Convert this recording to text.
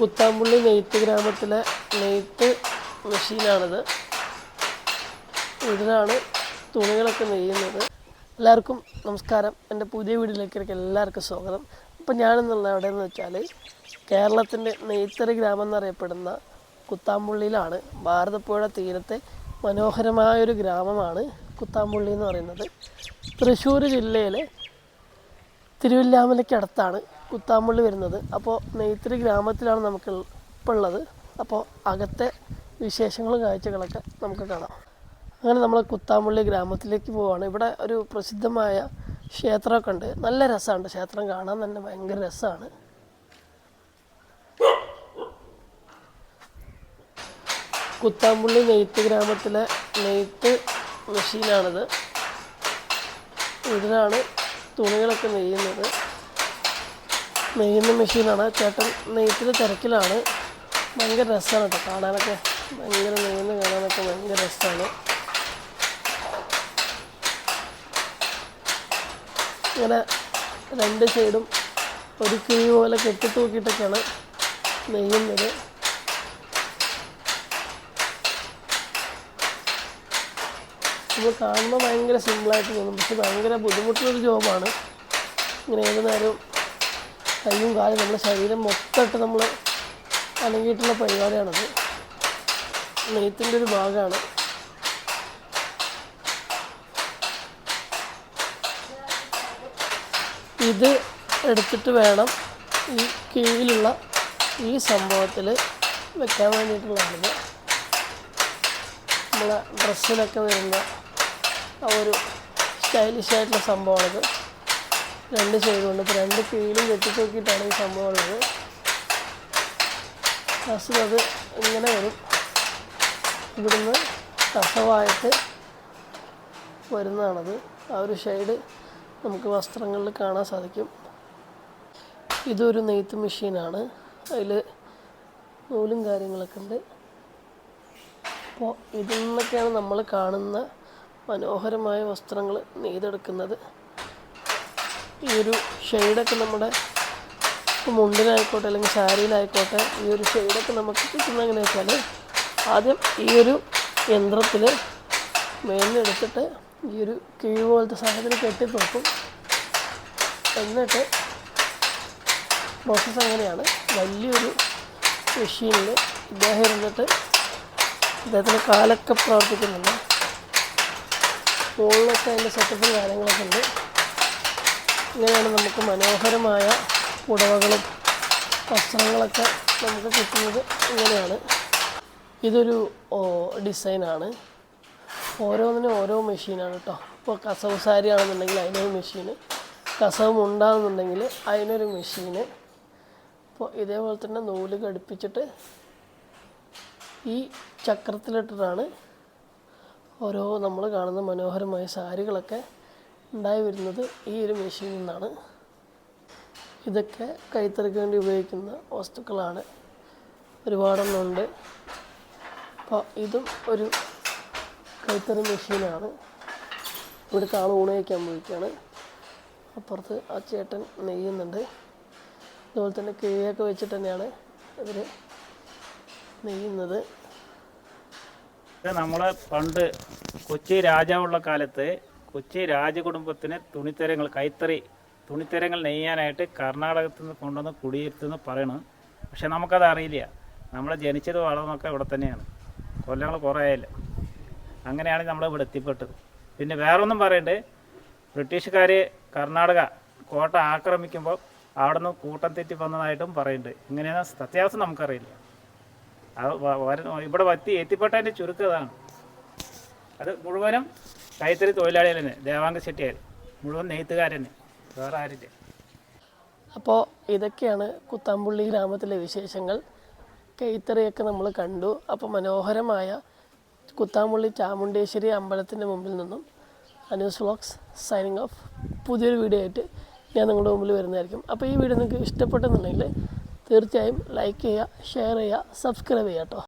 കുത്താമ്പുള്ളി നെയ്ത്ത് ഗ്രാമത്തിലെ നെയ്ത്ത് മെഷീനാണിത്. ഇതിലാണ് തുണികളൊക്കെ നെയ്യുന്നത്. എല്ലാവർക്കും നമസ്കാരം. എന്റെ പുതിയ വീഡിയോയിലേക്ക് എല്ലാവർക്കും സ്വാഗതം. അപ്പം ഞാനെന്നുള്ള എവിടെയെന്ന് വെച്ചാൽ കേരളത്തിന്റെ നെയ്ത്തറി ഗ്രാമം എന്നറിയപ്പെടുന്ന കുത്താമ്പുള്ളിയിലാണ്. ഭാരതപ്പുഴ തീരത്തെ മനോഹരമായൊരു ഗ്രാമമാണ് കുത്താമ്പുള്ളി എന്ന് പറയുന്നത്. തൃശ്ശൂർ ജില്ലയിലെ തിരുവല്ലാമലയ്ക്കടുത്താണ് കുത്താമ്പള്ളി വരുന്നത്. അപ്പോൾ നെയ്ത്തിരി ഗ്രാമത്തിലാണ് നമുക്ക് ഇപ്പോൾ ഉള്ളത് അപ്പോൾ അകത്തെ വിശേഷങ്ങളും കാഴ്ചകളൊക്കെ നമുക്ക് കാണാം. അങ്ങനെ നമ്മൾ കുത്താമ്പള്ളി ഗ്രാമത്തിലേക്ക് പോവുകയാണ് ഇവിടെ ഒരു പ്രസിദ്ധമായ ക്ഷേത്രമൊക്കെ ഉണ്ട്. നല്ല രസമുണ്ട് ക്ഷേത്രം കാണാൻ തന്നെ ഭയങ്കര രസമാണ്. കുത്താമ്പുള്ളി നെയ്ത്ത് ഗ്രാമത്തിലെ നെയ്ത്ത് മെഷീനാണിത്. ഇതിലാണ് തുണികളൊക്കെ നെയ്യുന്നത്. നെയ്യുന്ന മെഷീനാണ്. ചേട്ടൻ നെയ്ത്തിൽ തിരക്കിലാണ്. ഭയങ്കര രസമാണ് കേട്ടോ കാണാനൊക്കെ. ഭയങ്കര നെയ്യുന്ന കാണാനൊക്കെ ഭയങ്കര രസമാണ്. ഇങ്ങനെ രണ്ട് സൈഡും ഒരു കിഴി പോലെ കെട്ടിത്തൂക്കിയിട്ടൊക്കെയാണ് നെയ്യുന്നത്. നമ്മൾ കാണുമ്പോൾ ഭയങ്കര സിമ്പിളായിട്ട് തോന്നും. പക്ഷെ ഭയങ്കര ബുദ്ധിമുട്ടുള്ളൊരു ജോബാണ്. ഇങ്ങനെ ഏത് നേരവും കയ്യും കാലും നമ്മുടെ ശരീരം മൊത്തമായിട്ട് നമ്മൾ അനങ്ങിയിട്ടുള്ള പരിപാടിയാണത്. നെയ്ത്തിന്റെ ഒരു ഭാഗമാണ് ഇത് എടുത്തിട്ട് വേണം ഈ കീഴിലുള്ള ഈ സംഭവത്തിൽ വെക്കാൻ വേണ്ടിയിട്ടുള്ളതാണ് നമ്മളെ ഡ്രസ്സിലൊക്കെ വരുന്ന ഒരു സ്റ്റൈലിഷ് ആയിട്ടുള്ള സംഭവമാണിത്. രണ്ട് സൈഡുണ്ട് ഇപ്പോൾ രണ്ട് കീഴിലും കെട്ടിത്തൂക്കിയിട്ടാണ് ഈ സംഭവം ഉള്ളത് ലാസ്റ്റിൽ അത് ഇങ്ങനെ വരും. ഇവിടുന്ന് കസവായിട്ട് വരുന്നതാണത്. ആ ഒരു ഷെയ്ഡ് നമുക്ക് വസ്ത്രങ്ങളിൽ കാണാൻ സാധിക്കും. ഇതൊരു നെയ്ത്ത് മെഷീനാണ്. അതിൽ നൂലും കാര്യങ്ങളൊക്കെ ഉണ്ട്. അപ്പോൾ ഇതിൽ നിന്നൊക്കെയാണ് നമ്മൾ കാണുന്ന മനോഹരമായ വസ്ത്രങ്ങൾ നെയ്തെടുക്കുന്നത്. ഈ ഒരു ഷെയ്ഡൊക്കെ നമ്മുടെ മുണ്ടിലായിക്കോട്ടെ അല്ലെങ്കിൽ സാരിയിലായിക്കോട്ടെ ഈ ഒരു ഷെയ്ഡൊക്കെ നമുക്ക് കിട്ടുന്ന എങ്ങനെയാ വെച്ചാൽ ആദ്യം ഈ ഒരു യന്ത്രത്തിൽ മേലെടുത്തിട്ട് ഈ ഒരു കിഴി പോലത്തെ സാധനത്തിൽ കെട്ടി നോക്കും എന്നിട്ട് പ്രോസസ്സ് അങ്ങനെയാണ് വലിയൊരു മെഷീനിൽ ഇദ്ദേഹം ഇരുന്നിട്ട് ഇദ്ദേഹത്തിന് കാലൊക്കെ പ്രവർത്തിക്കുന്നുണ്ട്. മുകളിലൊക്കെ അതിന്റെ സെറ്റപ്പും കാര്യങ്ങളൊക്കെ ഉണ്ട്. ഇങ്ങനെയാണ് നമുക്ക് മനോഹരമായ പുടവകളും വസ്ത്രങ്ങളൊക്കെ നമുക്ക് കിട്ടുന്നത്. ഇങ്ങനെയാണ്. ഇതൊരു ഡിസൈനാണ്. ഓരോന്നിനും ഓരോ മെഷീനാണ് കേട്ടോ ഇപ്പോൾ കസവ് സാരി ആണെന്നുണ്ടെങ്കിൽ അതിനൊരു മെഷീന് കസവ് മുണ്ടാണെന്നുണ്ടെങ്കിൽ അതിനൊരു മെഷീന് ഇപ്പോൾ ഇതേപോലെ തന്നെ നൂൽ ഘടിപ്പിച്ചിട്ട് ഈ ചക്രത്തിലിട്ടിട്ടാണ് ഓരോ നമ്മൾ കാണുന്ന മനോഹരമായ സാരികളൊക്കെ ഉണ്ടായി വരുന്നത് ഈ ഒരു മെഷീനിൽ നിന്നാണ്. ഇതൊക്കെ കൈത്തറിക്ക് വേണ്ടി ഉപയോഗിക്കുന്ന വസ്തുക്കളാണ്. ഒരുപാടെണ്ണമുണ്ട് അപ്പോൾ ഇതും ഒരു കൈത്തറി മെഷീനാണ് ഇവിടുത്തെ ആൾ ഊണ് കഴിക്കാൻ പോയിക്കാണ് അപ്പുറത്ത് ആ ചേട്ടൻ നെയ്യുന്നുണ്ട്. അതുപോലെ തന്നെ കിഴിയൊക്കെ വെച്ചിട്ട് തന്നെയാണ് ഇവർ നെയ്യുന്നത്. നമ്മളെ പണ്ട് കൊച്ചി രാജാവുള്ള കാലത്ത് കൊച്ചി രാജകുടുംബത്തിന് തുണിത്തരങ്ങൾ കൈത്തറി തുണിത്തരങ്ങൾ നെയ്യാനായിട്ട് കർണാടകത്തിൽ നിന്ന് കൊണ്ടുവന്ന് കുടിയിരുത്തുന്നു പറയണു. പക്ഷെ നമുക്കത് അറിയില്ല. നമ്മൾ ജനിച്ചത് വളർന്നൊക്കെ ഇവിടെ തന്നെയാണ്. കൊല്ലങ്ങൾ കുറേ ആയില്ല. അങ്ങനെയാണ് നമ്മൾ ഇവിടെ എത്തിപ്പെട്ടത്. പിന്നെ വേറൊന്നും പറയണ്ട്. ബ്രിട്ടീഷുകാർ കർണാടക കോട്ട ആക്രമിക്കുമ്പോൾ അവിടെ നിന്ന് കൂട്ടം തെറ്റി വന്നതായിട്ടും പറയുന്നുണ്ട് ഇങ്ങനെയാണ് സത്യാവസ്ഥ നമുക്കറിയില്ല. ഇവിടെ വത്തി എത്തിപ്പെട്ടതിന്റെ ചുരുക്കതാണ് അത് മുഴുവനും കൈത്തറി തൊഴിലാളികൾ തന്നെ ദേവാംഗ ചെട്ടിയാർ മുഴുവൻ നെയ്ത്തുകാർ തന്നെ വേറെ ആരില്ല. അപ്പോൾ ഇതൊക്കെയാണ് കുത്താമ്പുള്ളി ഗ്രാമത്തിലെ വിശേഷങ്ങൾ. കൈത്തറിയൊക്കെ നമ്മൾ കണ്ടു. അപ്പോൾ മനോഹരമായ കുത്താമ്പുള്ളി ചാമുണ്ടേശ്വരി അമ്പലത്തിന്റെ മുമ്പിൽ നിന്നും അനൂസ് വ്ളോഗ്സ് സൈനിങ് ഓഫ്. പുതിയൊരു വീഡിയോ ആയിട്ട് ഞാൻ നിങ്ങളുടെ മുമ്പിൽ വരുന്നതായിരിക്കും. അപ്പോൾ ഈ വീഡിയോ നിങ്ങൾക്ക് ഇഷ്ടപ്പെട്ടെന്നുണ്ടെങ്കിൽ തീർച്ചയായും ലൈക്ക് ചെയ്യുക ഷെയർ ചെയ്യുക സബ്സ്ക്രൈബ് ചെയ്യുക കേട്ടോ